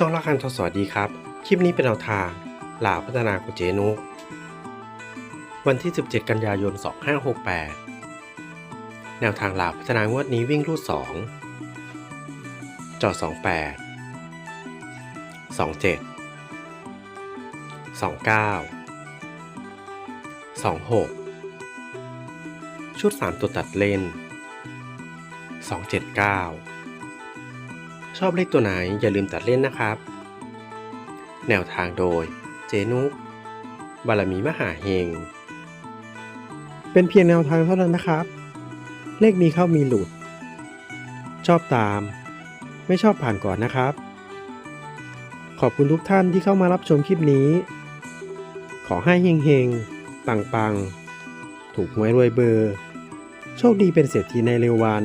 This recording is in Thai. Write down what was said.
ช่องละคันทศสวัสดีครับ คลิปนี้เป็นแนวทางหลาวพัฒนากุเจนุก วันที่ 17 กันยายน 2568 แนวทางหลาวพัฒนางวดนี้วิ่งรูด 2 จอ28 27 29 26 ชุด 3 ตัวตัดเลน279 ชอบเลขตัวไหนอย่าลืมตัดเล่นนะครับ แนวทางโดย เจนุกบารมีมหาเฮง เป็นเพียงแนวทางเท่านั้นนะครับ เลขมีเข้ามีหลุด ชอบตาม ไม่ชอบผ่านก่อนนะครับ ขอบคุณทุกท่านที่เข้ามารับชมคลิปนี้ ขอให้เฮงเฮงปังปังถูกหวยรวยเบอร์ โชคดีเป็นเศรษฐีในเร็ววัน